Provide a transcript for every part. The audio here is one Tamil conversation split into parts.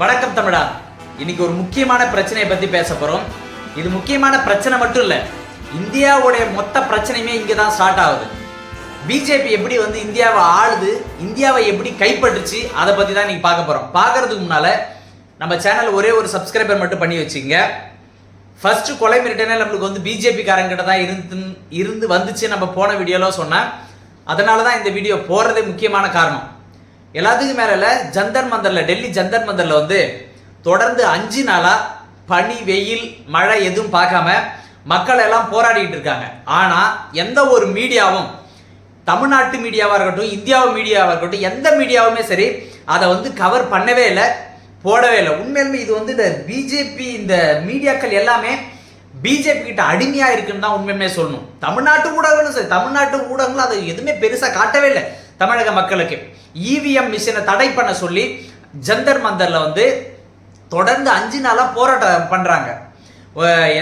வணக்கம் தமிழா. இன்னைக்கு ஒரு முக்கியமான பிரச்சனையை பத்தி பேச போறோம். இது முக்கியமான பிரச்சனை மட்டும் இல்ல இந்தியாவுடைய மொத்த பிரச்சனையுமே இங்க தான் ஸ்டார்ட் ஆகுது. பிஜேபி எப்படி வந்து இந்தியாவை ஆளுது இந்தியாவை எப்படி கைப்பற்றுச்சு அதை பத்தி தான் இன்னைக்கு பார்க்க போறோம். பார்க்குறதுக்கு முன்னால நம்ம சேனல் ஒரே ஒரு சப்ஸ்கிரைபர் மட்டும் பண்ணி வச்சுங்க ஃபர்ஸ்ட் கொலை மிரட்டனே நம்மளுக்கு வந்து பிஜேபி காரங்கிட்ட தான் இருந்து இருந்து வந்துச்சு நம்ம போன வீடியோலாம் சொன்னேன். அதனால தான் இந்த வீடியோ போடுறதே முக்கியமான காரணம். எல்லாத்துக்கும் மேல ஜந்தர் மந்தர்ல டெல்லி ஜந்தர் மந்தர்ல வந்து தொடர்ந்து அஞ்சு நாளா பனி வெயில் மழை எதுவும் பார்க்காம மக்கள் எல்லாம் போராடிட்டு இருக்காங்க. ஆனா எந்த ஒரு மீடியாவும் தமிழ்நாட்டு மீடியாவாக இருக்கட்டும் இந்தியாவு மீடியாவாக இருக்கட்டும் எந்த மீடியாவுமே சரி அதை வந்து கவர் பண்ணவே இல்லை போடவே இல்லை. உண்மையிலுமே இது வந்து இந்த பிஜேபி இந்த மீடியாக்கள் எல்லாமே பிஜேபி கிட்ட அடிமையா இருக்குன்னு தான் உண்மையுமே சொல்லணும். தமிழ்நாட்டு ஊடகங்களும் சரி தமிழ்நாட்டு ஊடகங்களும் அதை எதுவுமே பெருசா காட்டவே இல்லை. தமிழக மக்களுக்கு இவிஎம் மிஷினை தடை பண்ண சொல்லி ஜந்தர் மந்தரில் வந்து தொடர்ந்து அஞ்சு நாளாக போராட்டம் பண்ணுறாங்க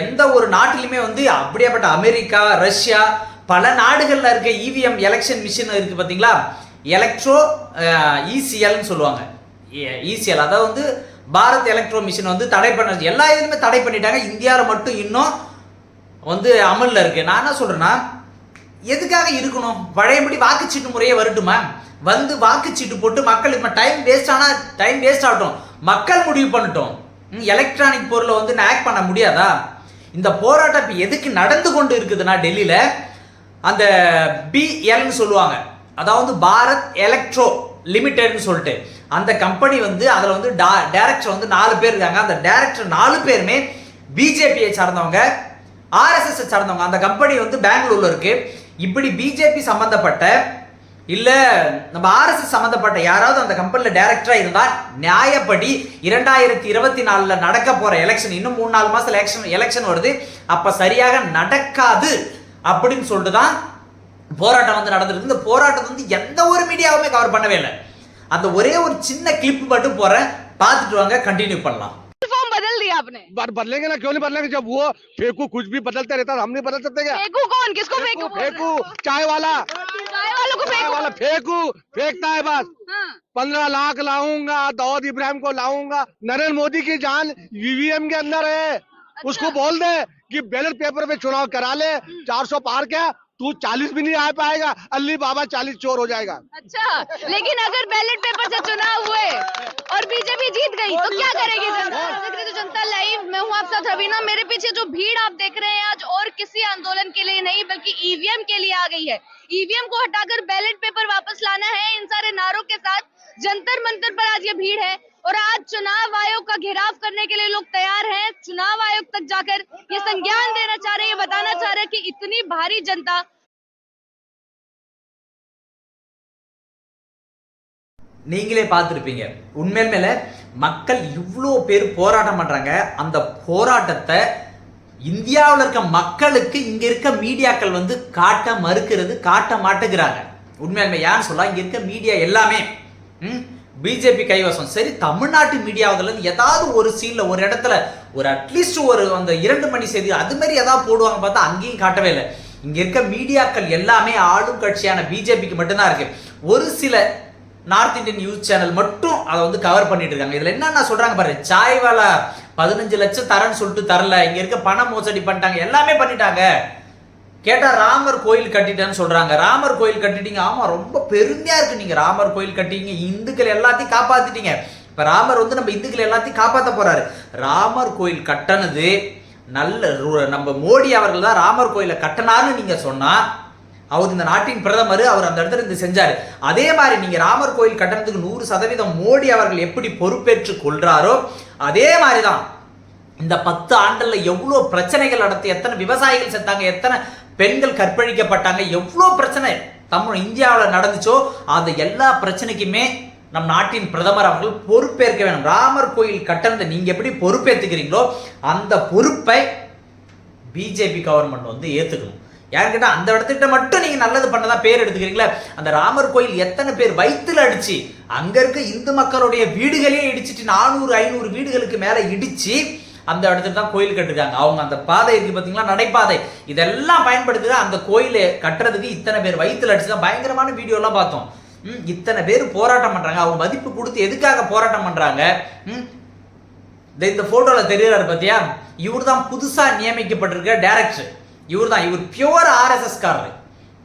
எந்த ஒரு நாட்டிலுமே வந்து அப்படியேப்பட்ட அமெரிக்கா ரஷ்யா பல நாடுகளில் இருக்க இவிஎம் எலெக்ஷன் மிஷின் இருக்குது பார்த்தீங்களா எலக்ட்ரோ இசிஎல்னு சொல்லுவாங்க. இசிஎல் அதாவது வந்து பாரத் எலக்ட்ரோ மிஷின் வந்து தடை பண்ண எல்லா இதுலையுமே தடை பண்ணிட்டாங்க. இந்தியாவில் மட்டும் இன்னும் வந்து அமலில் இருக்குது நான் என்ன சொல்கிறேன்னா எதுக்காக இருக்கணும்? பழையபடி வாக்குச்சீட்டு முறையே வரட்டுமா? வந்து வாக்குச்சீட்டு போட்டு மக்கள் இப்போ டைம் வேஸ்ட் ஆனால் டைம் வேஸ்ட் ஆகட்டும். மக்கள் முடிவு பண்ணட்டும். எலக்ட்ரானிக் பொருளை வந்து ஆக்ட் பண்ண முடியாதா? இந்த போராட்டம் இப்போ எதுக்கு நடந்து கொண்டு இருக்குதுன்னா டெல்லியில் அந்த பிஎல்னு சொல்லுவாங்க. அதாவது பாரத் எலக்ட்ரோ லிமிடெட்னு சொல்லிட்டு. அந்த கம்பெனி வந்து அதில் வந்து டா டேரக்டர் வந்து நாலு பேர் இருக்காங்க. அந்த டேரக்டர் நாலு பேருமே பிஜேபியை சார்ந்தவங்க ஆர்எஸ்எஸ் சார்ந்தவங்க. அந்த கம்பெனி வந்து பெங்களூர்ல இருக்கு. இப்படி பிஜேபி சம்மந்தப்பட்ட இல்லை நம்ம ஆர்எஸ்எஸ் சம்மந்தப்பட்ட யாராவது அந்த கம்பெனியில் டைரக்டராக இருந்தால் நியாயப்படி இரண்டாயிரத்தி இருபத்தி நாலில் நடக்க போகிற எலெக்ஷன் இன்னும் மூணு நாலு மாதம் எலெக்ஷன் எலெக்ஷன் வருது. அப்போ சரியாக நடக்காது அப்படின்னு சொல்லிட்டு தான் போராட்டம் வந்து நடந்துருக்கு. இந்த போராட்டம் வந்து எந்த ஒரு மீடியாவுமே கவர் பண்ணவே இல்லை. அந்த ஒரே ஒரு சின்ன கிளிப் மட்டும் போகிறேன் பார்த்துட்டு வாங்க கண்டினியூ பண்ணலாம். आपने बार बदलेंगे ना? क्यों नहीं बदलेंगे? जब वो फेंकू कुछ भी बदलते रहता हम नहीं बदल सकते क्या? फेंकू कौन? किसको फेंकू फेंकू? चाय वाला। चाय वालों को चाय फेंकू वाला फेंकू फेंकता है बस। हाँ। पंद्रह लाख लाऊँगा दाऊद इब्राहिम को लाऊँगा। नरेंद्र मोदी की जान ईवीएम के अंदर है। उसको बोल दे कि बैलेट पेपर पे चुनाव करा ले। चार सौ पार क्या? तू चालीस भी नहीं आ पाएगा। अली बाबा चालीस चोर हो जाएगा। अच्छा लेकिन अगर बैलेट पेपर से चुनाव और बीजेपी जीत गई तो क्या करेगी जनता? देख रहे तो जनता लाइव मैं हूँ आप साथ रवीना मेरे पीछे जो भीड़ आप देख रहे हैं आज और किसी आंदोलन के लिए नहीं बल्कि ईवीएम के लिए आ गई है। ईवीएम को हटाकर बैलेट पेपर वापस लाना है इन सारे नारों के साथ। जंतर मंतर पर आज ये भीड़ है और आज चुनाव आयोग का घेराव करने के लिए लोग तैयार हैं। चुनाव आयोग तक जाकर ये संज्ञान देना चाह रहे हैं ये बताना चाह रहे हैं कि इतनी भारी जनता நீங்களே பார்த்துருப்பீங்க. உண்மையில் மேலே மக்கள் இவ்வளோ பேர் போராட்டம் பண்ணுறாங்க அந்த போராட்டத்தை இந்தியாவில் இருக்க மக்களுக்கு இங்கே இருக்க மீடியாக்கள் வந்து காட்ட மறுக்கிறது காட்ட மாட்டேங்கிறாங்க. உண்மையாலுமே யான்னு சொல்லலாம் இங்கே இருக்க மீடியா எல்லாமே. பிஜேபி கைவசம். சரி தமிழ்நாட்டு மீடியாவதுலேருந்து ஏதாவது ஒரு சீனில் ஒரு இடத்துல ஒரு அட்லீஸ்ட் ஒரு அந்த இரண்டு மணி செய்தி அது மாதிரி ஏதாவது போடுவாங்க பார்த்தா அங்கேயும் காட்டவே இல்லை. இங்கே இருக்க மீடியாக்கள் எல்லாமே ஆளும் கட்சியான பிஜேபிக்கு மட்டும்தான் இருக்குது ஒரு சில நார்த் இந்தியன் நியூஸ் சேனல் மட்டும் அதை வந்து கவர் பண்ணிட்டு இருக்காங்க இதுல என்னென்ன சொல்றாங்க பாரு சாய்வாலா பதினஞ்சு லட்சம் தரேன்னு சொல்லிட்டு தரல. இங்க இருக்க பணம் மோசடி பண்ணிட்டாங்க. எல்லாமே பண்ணிட்டாங்க. கேட்டா ராமர் கோயில் கட்டிட்டேன்னு சொல்றாங்க. ராமர் கோயில் கட்டிட்டீங்க. ஆமா ரொம்ப பெருமையா இருக்கு. நீங்க ராமர் கோயில் கட்டிங்க இந்துக்கள் எல்லாத்தையும் காப்பாத்திட்டீங்க. இப்ப ராமர் வந்து நம்ம இந்துக்கள் எல்லாத்தையும் காப்பாத்த போறாரு. ராமர் கோயில் கட்டனது நல்ல நம்ம மோடி அவர்கள் தான் ராமர் கோயிலை கட்டினார்னு நீங்க சொன்னா அவர் இந்த நாட்டின் பிரதமர் அவர் அந்த இடத்துல இருந்து செஞ்சார். அதே மாதிரி நீங்கள் ராமர் கோயில் கட்டணத்துக்கு நூறு சதவீதம் மோடி அவர்கள் எப்படி பொறுப்பேற்று கொள்கிறாரோ அதே மாதிரி தான் இந்த பத்து ஆண்டுல எவ்வளோ பிரச்சனைகள் நடத்தி எத்தனை விவசாயிகள் செத்தாங்க எத்தனை பெண்கள் கற்பழிக்கப்பட்டாங்க எவ்வளோ பிரச்சனை தமிழ் இந்தியாவில் நடந்துச்சோ அந்த எல்லா பிரச்சனைக்குமே நம் நாட்டின் பிரதமர் அவர்கள் பொறுப்பேற்க வேணும் ராமர் கோயில் கட்டணத்தை நீங்கள் எப்படி பொறுப்பேற்றுக்கிறீங்களோ அந்த பொறுப்பை பிஜேபி கவர்மெண்ட் வந்து ஏற்றுக்கணும் யாருன்னு அந்த இடத்துக்கிட்ட மட்டும் நீங்க நல்லது பண்ணதா பேர் எடுத்துக்கிறீங்களா? அந்த ராமர் கோயில் எத்தனை பேர் வயிற்றுல அடிச்சு அங்க இருக்க இந்து மக்களுடைய வீடுகளையே இடிச்சிட்டு நானூறு ஐநூறு வீடுகளுக்கு மேல இடிச்சு அந்த இடத்துல தான் கோயில் கட்டிருக்காங்க. அவங்க அந்த பாதை இருக்கு பாத்தீங்களா? நடைபாதை. இதெல்லாம் பயன்படுத்தி தான் அந்த கோயிலை கட்டுறதுக்கு இத்தனை பேர் வயிற்றுல அடிச்சு தான் பயங்கரமான வீடியோ எல்லாம் பார்த்தோம். ம், இத்தனை பேர் போராட்டம் பண்றாங்க. அவங்க மதிப்பு கொடுத்து எதுக்காக போராட்டம் பண்றாங்க? ம், இந்த இந்த போட்டோல தெரியுறாரு பாத்தியா? இவர் தான் புதுசா நியமிக்கப்பட்டிருக்க டைரக்டர் இவர் தான் இவர் பியூர் ஆர்எஸ்எஸ் காரர்.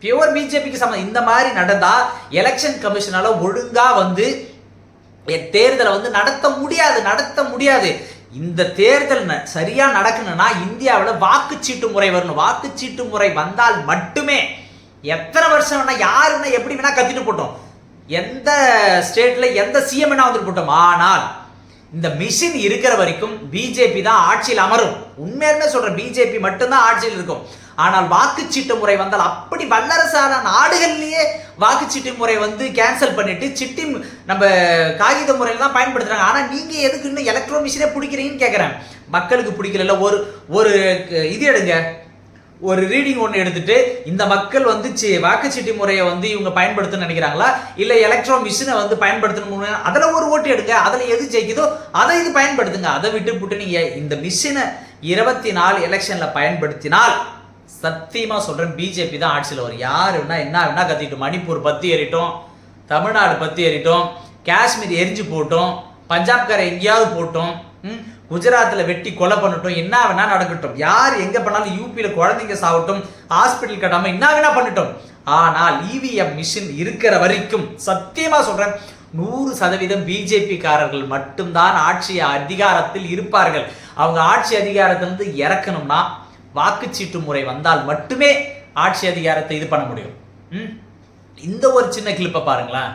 பியூர் பிஜேபிக்கு சம்மந்தம். இந்த மாதிரி நடந்தா எலெக்ஷன் கமிஷனால ஒழுங்கா வந்து தேர்தலை வந்து நடத்த முடியாது நடத்த முடியாது. இந்த தேர்தல் சரியாக சரியா நடக்கணும்னா இந்தியாவில் வாக்குச்சீட்டு முறை வரணும். வாக்குச்சீட்டு முறை வந்தால் மட்டுமே எத்தனை வருஷம் வேணா யாருன்னா வேணா எப்படி வேணா கத்திட்டு போட்டோம். எந்த ஸ்டேட்ல எந்த சிஎம் வேணா வந்துட்டு போட்டோம். ஆனால் இந்த மிஷின் இருக்கிற வரைக்கும் பிஜேபி தான் ஆட்சியில் அமரும். உண்மையுமே சொல்ற பிஜேபி மட்டும்தான் ஆட்சியில் இருக்கும். ஆனால் வாக்குச்சீட்டு முறை வந்தால் அப்படி வல்லரசான நாடுகள்லயே வாக்குச்சீட்டு முறை வந்து கேன்சல் பண்ணிட்டு சிட்டி நம்ம காகித முறையில் தான் பயன்படுத்துறாங்க. ஆனா நீங்க எதுக்கு இன்னும் எலக்ட்ரோ மிஷினே பிடிக்கிறீங்கன்னு கேட்குறேன் மக்களுக்கு பிடிக்கல ஒரு ஒரு இது எடுங்க. ஒரு ரீடிங் ஒன்று எடுத்துட்டு இந்த மக்கள் வந்து வாக்குச்சீட்டு முறையை வந்து இவங்க பயன்படுத்தணும்னு நினைக்கிறாங்களா? இல்லை எலக்ட்ரோ மிஷினை வந்து பயன்படுத்தணும் அதில் ஒரு ஓட்டு எடுங்க அதில் எது ஜெயிக்குதோ அதை இது பயன்படுத்துங்க. அதை விட்டு விட்டு நீங்கள் இந்த மிஷினை இருபத்தி நாலு எலெக்ஷனில் பயன்படுத்தினால் சத்தியமாக சொல்கிறேன் பிஜேபி தான் ஆட்சியில் வரும். யார் வேணா என்ன வேணா கத்திட்டோம். மணிப்பூர் பற்றி ஏறிட்டோம் தமிழ்நாடு பற்றி ஏறிட்டோம் காஷ்மீர் எரிஞ்சு போட்டோம் பஞ்சாப்காரை எங்கேயாவது போட்டோம் குஜராத்தில் வெட்டி கொலை பண்ணட்டும் என்ன வேணா நடக்கட்டும். யார் எங்க பண்ணாலும் யூபியில் குழந்தைங்க சாவட்டும் ஹாஸ்பிட்டல் கட்டாமல் என்ன வேணா பண்ணட்டும். ஆனால் இவிஎம் மிஷின் இருக்கிற வரைக்கும் சத்தியமா சொல்றேன் நூறு சதவீதம் பிஜேபிக்காரர்கள் மட்டும்தான் ஆட்சி அதிகாரத்தில் இருப்பார்கள். அவங்க ஆட்சி அதிகாரத்திலிருந்து இறக்கணும்னா வாக்குச்சீட்டு முறை வந்தால் மட்டுமே ஆட்சி அதிகாரத்தை இது பண்ண முடியும். ம்? இந்த ஒரு சின்ன கிளிப்பை பாருங்களேன்.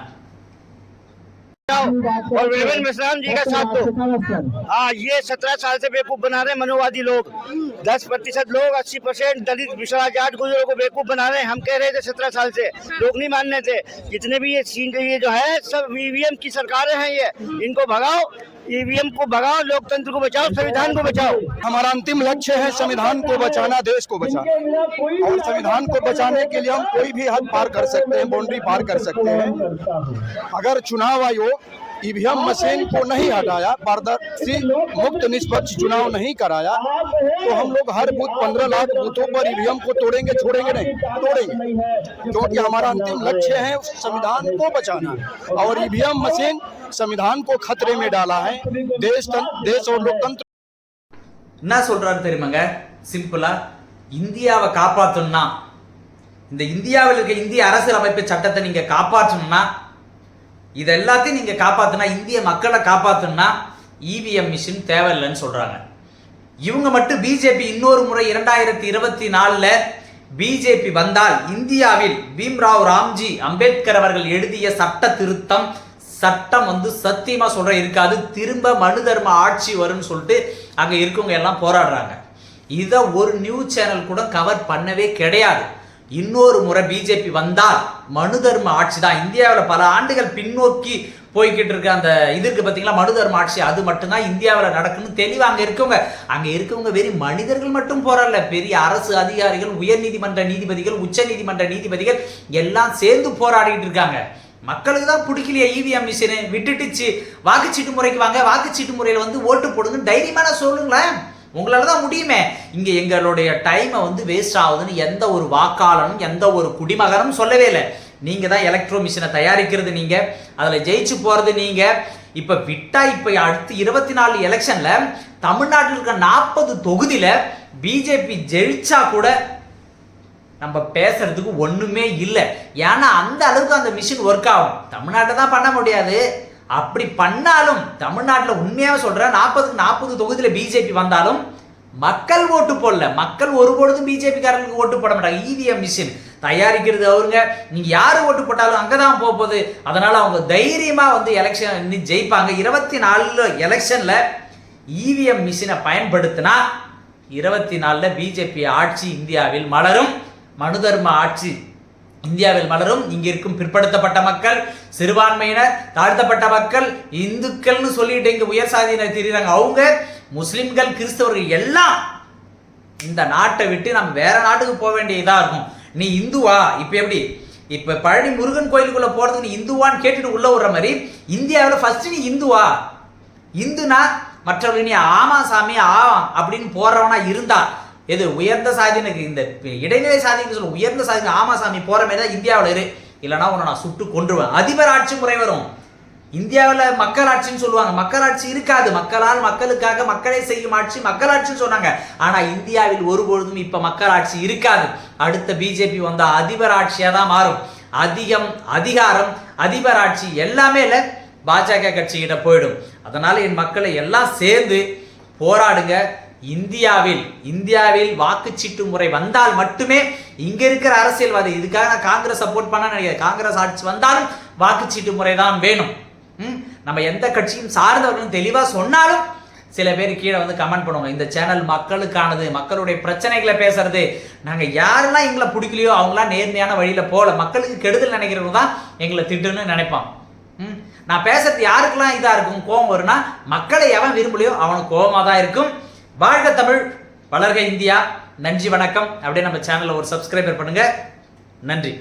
और विवेक मिश्राम जी का साथ दो हाँ ये सत्रह साल से बेवकूफ़ बना रहे हैं मनोवादी लोग। दस प्रतिशत लोग अस्सी परसेंट दलित पिछड़ा जाट गुजरों को बेवकूफ़ बना रहे हैं। हम कह रहे थे सत्रह साल से। लोग नहीं मानने थे। जितने भी ये सीन ये जो है सब ईवीएम की सरकारें हैं ये। इनको भगाओ ईवीएम को भगाओ, लोकतंत्र को बचाओ, संविधान को बचाओ। हमारा अंतिम लक्ष्य है संविधान को बचाना, देश को बचाना। और संविधान को बचाने के लिए हम कोई भी हद पार कर सकते हैं बाउंड्री पार कर सकते हैं। अगर चुनाव आयोग ईवीएम मशीन को नहीं हटाया, पारदर्शी मुक्त निष्पक्ष चुनाव नहीं कराया तो हम लोग हर बूथ, पंद्रह लाख बूथों पर ईवीएम को तोड़ेंगे, छोड़ेंगे नहीं, तोड़ेंगे। क्योंकि हमारा अंतिम लक्ष्य है संविधान को बचाना। और ईवीएम मशीन संविधान को खतरे में डाला है देश देश और लोकतंत्र என்ன சொல்றாரு தெரியுமாங்க சிம்பிளா இந்தியாவை காப்பாற்றணும்னா இந்த இந்தியாவில் இருக்க இந்திய அரசியலமைப்பு சட்டத்தை நீங்க காப்பாற்றணும்னா இது எல்லாத்தையும் நீங்க காப்பாத்தணும் இந்திய மக்களை காப்பாத்தணும்னா இவிஎம் மிஷின் தேவையில்லைன்னு சொல்றாங்க இவங்க மட்டும் பிஜேபி இன்னொரு முறை இரண்டாயிரத்தி இருபத்தி நாலுல பிஜேபி வந்தால் இந்தியாவில் பீம்ராவ் ராம்ஜி அம்பேத்கர் அவர்கள் எழுதிய சட்ட திருத்தம் சட்டம் வந்து சத்தியமா சொல்ற இருக்காது. திரும்ப மனு தர்ம ஆட்சி வரும்னு சொல்லிட்டு அங்க இருக்கவங்க எல்லாம் போராடுறாங்க. இதை ஒரு நியூஸ் சேனல் கூட கவர் பண்ணவே கிடையாது. இன்னொரு முறை பிஜேபி வந்தால் மனு தர்ம ஆட்சி தான். இந்தியாவில் பல ஆண்டுகள் பின்னோக்கி போய்கிட்டு இருக்க அந்த இதுக்கு பார்த்தீங்களா மனு தர்ம ஆட்சி அது மட்டும்தான் இந்தியாவில் நடக்குன்னு தெளிவாக அங்கே இருக்கவங்க. அங்கே இருக்கவங்க வெறும் மனிதர்கள் மட்டும் போராடல. பெரிய அரசு அதிகாரிகள் உயர்நீதிமன்ற நீதிபதிகள் உச்ச நீதிமன்ற நீதிபதிகள் எல்லாம் சேர்ந்து போராடிட்டு இருக்காங்க. மக்களுக்கு தான் பிடிக்கலையே இவிஎம் மிஷினு விட்டுட்டுச்சு. வாக்குச்சீட்டு முறைக்கு வாங்க. வாக்குச்சீட்டு முறையில் வந்து ஓட்டு போடுங்க தைரியமான சொல்லுங்களேன். உங்களால தான் முடியுமே. இங்க எங்களுடைய டைமை வந்து வேஸ்ட் ஆகுதுன்னு எந்த ஒரு வாக்காளனும் எந்த ஒரு குடிமகனும் சொல்லவே இல்லை. நீங்க தான் எலக்ட்ரோ மிஷினை தயாரிக்கிறது நீங்க. அதில் ஜெயிச்சு போறது நீங்க. இப்ப விட்டா இப்ப அடுத்து இருபத்தி நாலு எலெக்ஷன்ல தமிழ்நாட்டில் இருக்க நாற்பது தொகுதியில பிஜேபி ஜெயிச்சா கூட நம்ம பேசுறதுக்கு ஒண்ணுமே இல்லை. ஏன்னா அந்த அளவுக்கு அந்த மிஷின் ஒர்க் ஆகும். தமிழ்நாட்டை தான் பண்ண முடியாது. அப்படி பண்ணாலும் தமிழ்நாட்டில் உண்மையாக சொல்றேன் நாற்பதுக்கு நாற்பது தொகுதியில் பிஜேபி வந்தாலும் மக்கள் ஓட்டு போடல. மக்கள் ஒரு பொழுதும் பிஜேபிக்காரங்களுக்கு ஓட்டு போட மாட்டாங்க. இவிஎம் மிஷின் தயாரிக்கிறது அவருங்க. நீங்க யாரு ஓட்டு போட்டாலும் அங்கதான் போக போகுது. அதனால அவங்க தைரியமா வந்து எலெக்ஷன் ஜெயிப்பாங்க. இருபத்தி நாலில் எலெக்ஷன்ல இவிஎம் மிஷினை பயன்படுத்தினா இருபத்தி நாலுல பிஜேபி ஆட்சி இந்தியாவில் மலரும். மனுதர்ம ஆட்சி. இந்தியாவில் மலரும் இங்கே இருக்கும் பிற்படுத்தப்பட்ட மக்கள் சிறுபான்மையினர் தாழ்த்தப்பட்ட மக்கள் இந்துக்கள்னு சொல்லிட்டு இங்கே உயர் சாதியினர் தெரியுறாங்க. அவங்க முஸ்லிம்கள் கிறிஸ்தவர்கள் எல்லாம் இந்த நாட்டை விட்டு நம்ம வேற நாட்டுக்கு போக வேண்டியதாக இருக்கும். நீ இந்துவா? இப்போ எப்படி? இப்போ பழனி முருகன் கோயிலுக்குள்ளே போகிறது நீ இந்துவான்னு கேட்டுட்டு உள்ள விடுற மாதிரி இந்தியாவில் ஃபஸ்ட்டு நீ இந்துவா? இந்துனா மற்றவர்கள் நீ ஆமா சாமி ஆ அப்படின்னு போடுறவனா இருந்தா எது உயர்ந்த சாதினுக்கு இந்த இடைநிலை சாதின்னு சொல்ல உயர்ந்த சாதி ஆமா சாமி மாதிரி தான் இந்தியாவில் இரு. இல்லைன்னா உன்னை நான் சுட்டு கொன்றுவேன். அதிபர் ஆட்சி முறை வரும். இந்தியாவில் மக்களாட்சின்னு சொல்லுவாங்க. மக்களாட்சி இருக்காது. மக்களால் மக்களுக்காக மக்களை செய்யும் ஆட்சி மக்களாட்சின்னு சொன்னாங்க. ஆனால் இந்தியாவில் ஒருபொழுதும் இப்போ மக்களாட்சி இருக்காது. அடுத்த பிஜேபி வந்தால் அதிபர் ஆட்சியாக தான் மாறும். அதிகம் அதிகாரம் அதிபர் ஆட்சி எல்லாமே இல்லை பாஜக கட்சிகிட்ட போயிடும். அதனால் என் மக்களை எல்லாம் சேர்ந்து போராடுங்க. இந்தியாவில் இந்தியாவில் வாக்குச்சீட்டு முறை வந்தால் மட்டுமே இங்க இருக்கிற அரசியல்வாதி இதுக்காக நான் காங்கிரஸ் சப்போர்ட் பண்ண நினைக்கிறேன் காங்கிரஸ் ஆட்சி வந்தாலும் வாக்குச்சீட்டு முறை தான் வேணும். ம், நம்ம எந்த கட்சியும் சார்ந்தவர்களும் தெளிவா சொன்னாலும் சில பேர் கீழே வந்து கமெண்ட் பண்ணுவாங்க. இந்த சேனல் மக்களுக்கானது மக்களுடைய பிரச்சனைகளை பேசுறது. நாங்க யாரெல்லாம் எங்களை பிடிக்கலையோ அவங்களாம் நேர்மையான வழியில போல மக்களுக்கு கெடுதல் நினைக்கிறவங்க தான் எங்களை திட்டுன்னு நினைப்பான் ம், நான் பேசுறது யாருக்கெல்லாம் இதா இருக்கும்? கோவம் வரும்னா மக்களை எவன் விரும்பலையோ அவனுக்கு கோவமாக தான் இருக்கும். வாழ்க தமிழ் வளர்க இந்தியா. நன்றி வணக்கம். அப்படியே நம்ம சேனலில் ஒரு சப்ஸ்கிரைபர் பண்ணுங்கள் நன்றி.